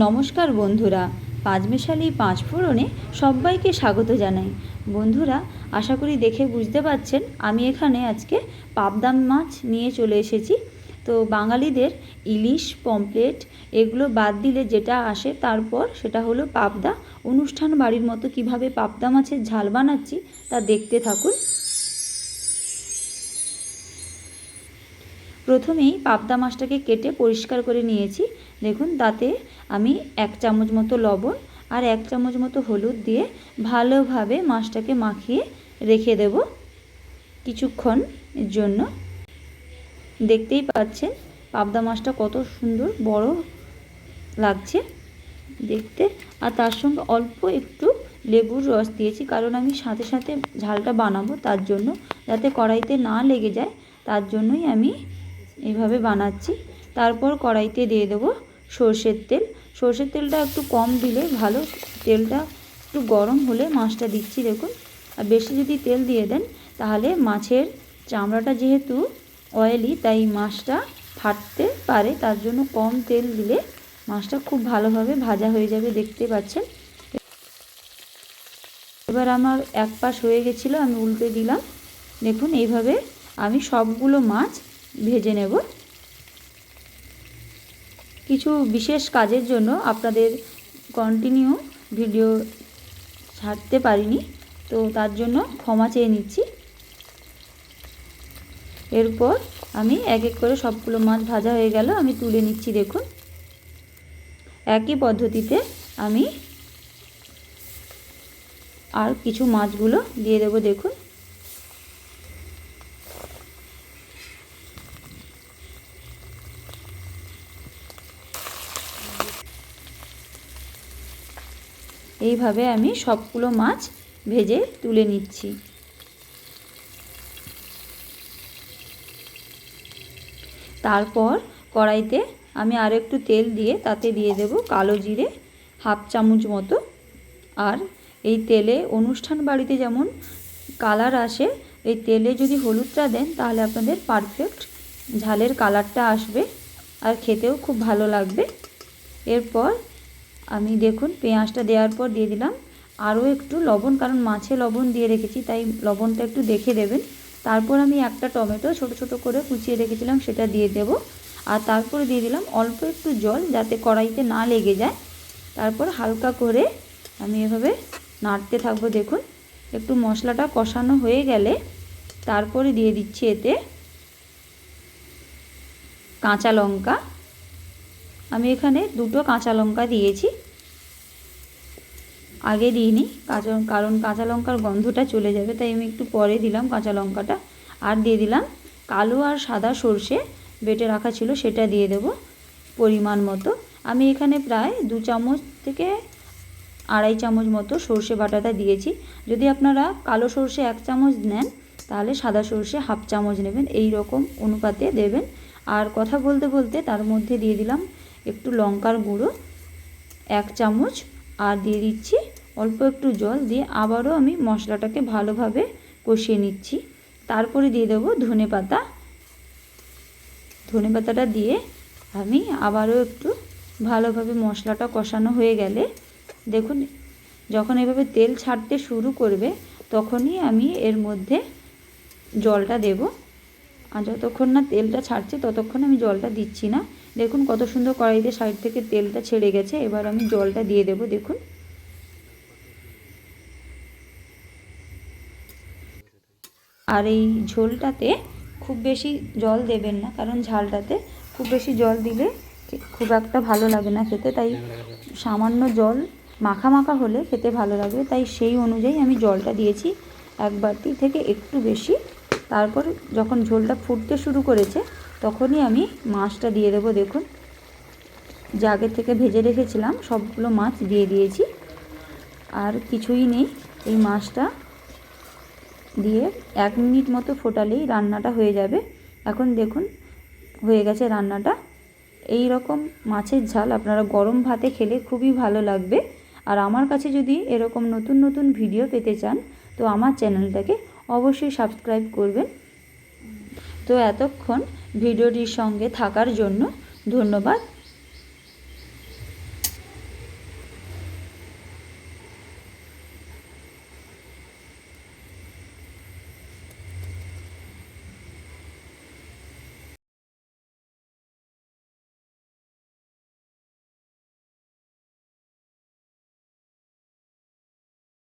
নমস্কার বন্ধুরা, পাঁচমেশালি পাঁচ ফোড়নে সবাইকে স্বাগত জানাই। বন্ধুরা, আশা করি দেখে বুঝতে পারছেন, আমি এখানে আজকে পাবদাম মাছ নিয়ে চলে এসেছি। তো বাঙালিদের ইলিশ পমপ্লেট এগুলো বাদ দিলে যেটা আসে তারপর সেটা হলো পাবদা। অনুষ্ঠান বাড়ির মতো কীভাবে পাবদা মাছের ঝাল বানাচ্ছি তা দেখতে থাকুন। প্রথমেই পাবদা মাছটাকে কেটে পরিষ্কার করে নিয়েছি। দেখুন, তাতে আমি এক চামচ মতো লবণ আর এক চামচ মতো হলুদ দিয়ে ভালোভাবে মাছটাকে মাখিয়ে রেখে দেব কিছুক্ষণ জন্য। দেখতেই পাচ্ছেন, পাবদা মাছটা কত সুন্দর বড় লাগছে। দেখতে, আর তার সঙ্গে অল্প একটু লেবুর রস দিয়েছি, কারণ আমি সাথে সাথে ঝালটা বানাবো তার জন্য। যাতে কড়াইতে না লেগে যায়, তার জন্যই আমি এইভাবে বানাচ্ছি। তারপর কড়াইতে দিয়ে দেবো সর্ষের তেল। সর্ষের তেলটা একটু কম দিলে ভালো। তেলটা একটু গরম হলে মাছটা দিচ্ছি, দেখুন। আর বেশি যদি তেল দিয়ে দেন, তাহলে মাছের চামড়াটা যেহেতু অয়েলি তাই মাছটা ফাটতে পারে। তার জন্য কম তেল দিলে মাছটা খুব ভালোভাবে ভাজা হয়ে যাবে, দেখতে পাচ্ছেন। এবার আমার এক পাশ হয়ে গেছিল, আমি উল্টে দিলাম। দেখুন, এইভাবে আমি সবগুলো মাছ ভেজে নেব। কিছু বিশেষ কাজের জন্য আপনাদের কন্টিনিউ ভিডিও ছাড়তে পারিনি, তো তার জন্য ক্ষমা চেয়ে নিচ্ছি। এরপর আমি এক এক করে সবগুলো মাছ ভাজা হয়ে গেল, আমি তুলে নিচ্ছি দেখুন। একই পদ্ধতিতে আমি আর কিছু মাছগুলো দিয়ে দেবো দেখুন। এইভাবে আমি সবগুলো মাছ ভেজে তুলে নিচ্ছি। তারপর কড়াইতে আমি আর একটু তেল দিয়ে তাতে দিয়ে দেব কালো জিরে, হাফ চামচ মতো। আর এই তেলে অনুষ্ঠান বাড়িতে যেমন কালার আসে, এই তেলে যদি হলুদটা দেন তাহলে আপনাদের পারফেক্ট ঝালের কালারটা আসবে আর খেতেও খুব ভালো লাগবে। এরপর আমি দেখুন, পেঁয়াজটা দেওয়ার পর দিয়ে দিলাম। আরও একটু লবণ, কারণ মাছে লবণ দিয়ে রেখেছি, তাই লবণটা একটু দেখে দেবেন। তারপর আমি একটা টমেটো ছোট ছোট করে কুচিয়ে রেখেছিলাম, সেটা দিয়ে দেব। আর তারপরে দিয়ে দিলাম অল্প একটু জল, যাতে কড়াইতে না লেগে যায়। তারপর হালকা করে আমি এভাবে নাড়তে থাকব, দেখুন। একটু মশলাটা কষানো হয়ে গেলে তারপরে দিয়ে দিচ্ছি এতে কাঁচা লঙ্কা। আমি এখানে দুটো কাঁচা লঙ্কা দিয়েছি। আগে দিইনি, কাঁচা কারণ কাঁচা লঙ্কার গন্ধটা চলে যাবে, তাই আমি একটু পরে দিলাম কাঁচা লঙ্কাটা। আর দিয়ে দিলাম কালো আর সাদা সর্ষে, বেটে রাখা ছিল সেটা দিয়ে দেব পরিমাণ মতো। আমি এখানে প্রায় দু চামচ থেকে আড়াই চামচ মতো সর্ষে বাটাটা দিয়েছি। যদি আপনারা কালো সর্ষে এক চামচ নেন, তাহলে সাদা সর্ষে হাফ চামচ নেবেন এই রকম অনুপাতে দেবেন। আর কথা বলতে বলতে তার মধ্যে দিয়ে দিলাম একটু লঙ্কার গুঁড়ো, এক চামচ, আর দিয়ে দিচ্ছি অল্প একটু জল দিয়ে আবারও আমি মশলাটাকে ভালোভাবে কষিয়ে নিচ্ছি। তারপরে দিয়ে দেবো ধনে পাতা। ধনে পাতাটা দিয়ে আমি আবারও একটু ভালোভাবে মশলাটা কষানো হয়ে গেলে, দেখুন, যখন এভাবে তেল ছাড়তে শুরু করবে, তখনই আমি এর মধ্যে জলটা দেব। আর যতক্ষণ না তেলটা ছাড়ছে, ততক্ষণ আমি জলটা দিচ্ছি না। দেখুন কত সুন্দর কড়াইতে সাইড থেকে তেলটা ছেড়ে গেছে, এবার আমি জলটা দিয়ে দেব, দেখুন। আর এই ঝোলটাতে খুব বেশি জল দেবেন না, কারণ ঝালটাতে খুব বেশি জল দিলে খুব একটা ভালো লাগে না খেতে, তাই সামান্য জল মাখা মাখা হলে খেতে ভালো লাগবে তাই সেই অনুযায়ী আমি জলটা দিয়েছি এক বাটি থেকে একটু বেশি। তারপর যখন ঝোলটা ফুটতে শুরু করেছে তখনই আমি মাছটা দিয়ে দেবো, দেখুন। যে আগে থেকে ভেজে রেখেছিলাম, সবগুলো মাছ দিয়ে দিয়েছি। আর কিছুই নেই, এই মাছটা দিয়ে এক মিনিট মতো ফোটালেই রান্নাটা হয়ে যাবে। এখন দেখুন, হয়ে গেছে রান্নাটা। এই রকম মাছের ঝাল আপনারা গরম ভাতে খেলে খুবই ভালো লাগবে। আর আমার কাছে যদি এরকম নতুন নতুন ভিডিও পেতে চান, তো আমার চ্যানেলটাকে অবশ্যই সাবস্ক্রাইব করবেন। তো এতক্ষণ ভিডিওটির সঙ্গে থাকার জন্য ধন্যবাদ।